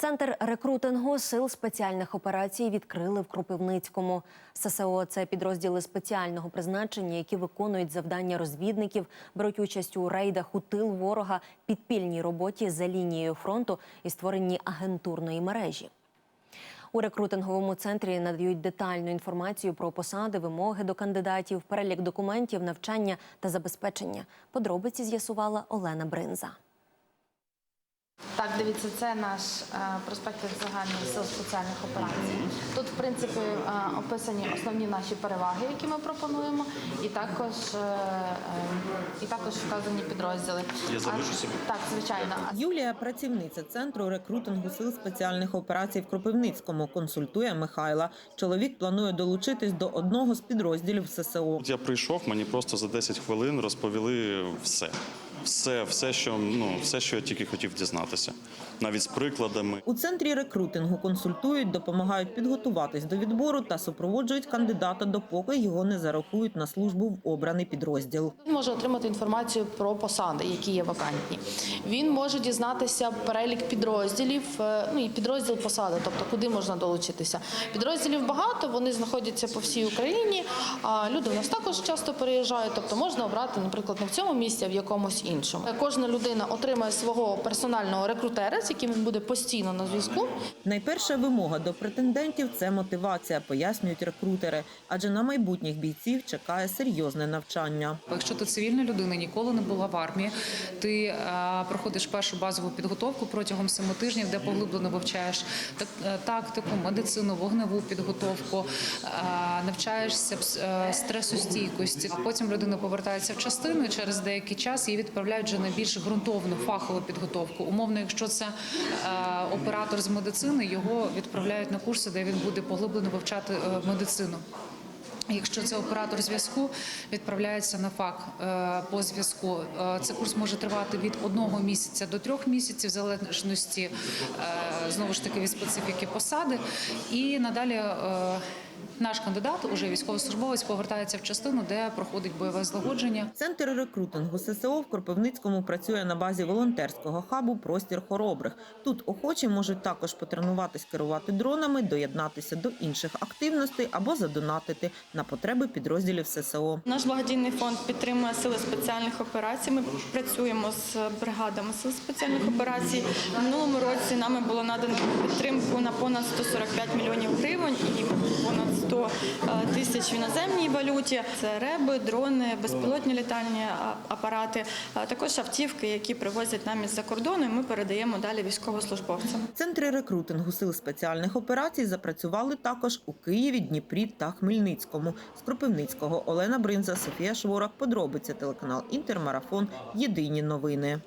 Центр рекрутингу сил спеціальних операцій відкрили в Кропивницькому. ССО це підрозділи спеціального призначення, які виконують завдання розвідників, беруть участь у рейдах у тил ворога, підпільній роботі за лінією фронту і створенні агентурної мережі. У рекрутинговому центрі надають детальну інформацію про посади, вимоги до кандидатів, перелік документів, навчання та забезпечення. Подробиці з'ясувала Олена Бринза. Так, дивіться, це наш е, проспект загальних сил спеціальних операцій. Тут, в принципі, е, описані основні наші переваги, які ми пропонуємо, і також, е, і також вказані підрозділи. Я залишу собі. Так, звичайно. Юлія, працівниця центру рекрутингу сил спеціальних операцій в Кропивницькому, консультує Михайла. Чоловік планує долучитись до одного з підрозділів ССО. Я прийшов, мені просто за 10 хвилин розповіли все. Все, все, що ну все, що я тільки хотів дізнатися, навіть з прикладами. У центрі рекрутингу консультують, допомагають підготуватись до відбору та супроводжують кандидата, допоки його не зарахують на службу в обраний підрозділ. Він може отримати інформацію про посади, які є вакантні. Він може дізнатися перелік підрозділів, е, ну і підрозділ посади, тобто куди можна долучитися. Підрозділів багато, вони знаходяться по всій Україні. А люди в нас також часто переїжджають, тобто можна обрати, наприклад, не в цьому місці, а в якомусь іншому. Кожна людина отримає свого персонального рекрутера, з яким він буде постійно на зв'язку. Найперша вимога до претендентів це мотивація, пояснюють рекрутери, адже на майбутніх бійців чекає серйозне навчання. Якщо ти цивільна людина, ніколи не була в армії, ти е, проходиш першу базову підготовку протягом семи тижнів, де поглиблено вивчаєш так- е, тактику, медицину, вогневу підготовку, е, навчаєшся пс- е, стресостійкості. Потім людина повертається в частину і через деякий час її відправляють вже на більш ґрунтовну фахову підготовку. Умовно, якщо це е, оператор з медицини, його відправляють на курси, де він буде поглиблено вивчати е, медицину. Якщо це оператор зв'язку, відправляється на фак е, по зв'язку. Цей курс може тривати від одного місяця до трьох місяців, в залежності знову ж таки від специфіки посади. І надалі наш кандидат, уже військовослужбовець, повертається в частину, де проходить бойове злагодження. Центр рекрутингу ССО в Кропивницькому працює на базі волонтерського хабу Простір хоробрих. Тут охочі можуть також потренуватись керувати дронами, доєднатися до інших активностей або задонатити на потреби підрозділів ССО. Наш благодійний фонд підтримує сили спеціальних операцій. Ми працюємо з бригадами сил спеціальних операцій. В минулому році нами було надано підтримку на понад 145 мільйонів гривень і понад 100 тисяч в іноземній валюті. Це реби, дрони, безпілотні літальні апарати, а також автівки, які привозять нам із-за кордону. і Ми передаємо далі військовослужбовцям. Центри рекрутингу сил спеціальних операцій запрацювали також у Києві, Дніпрі та Хмельницькому. З Кропивницького Олена Бринза, Софія Шворак. Подробиці телеканал Інтермарафон. Єдині новини.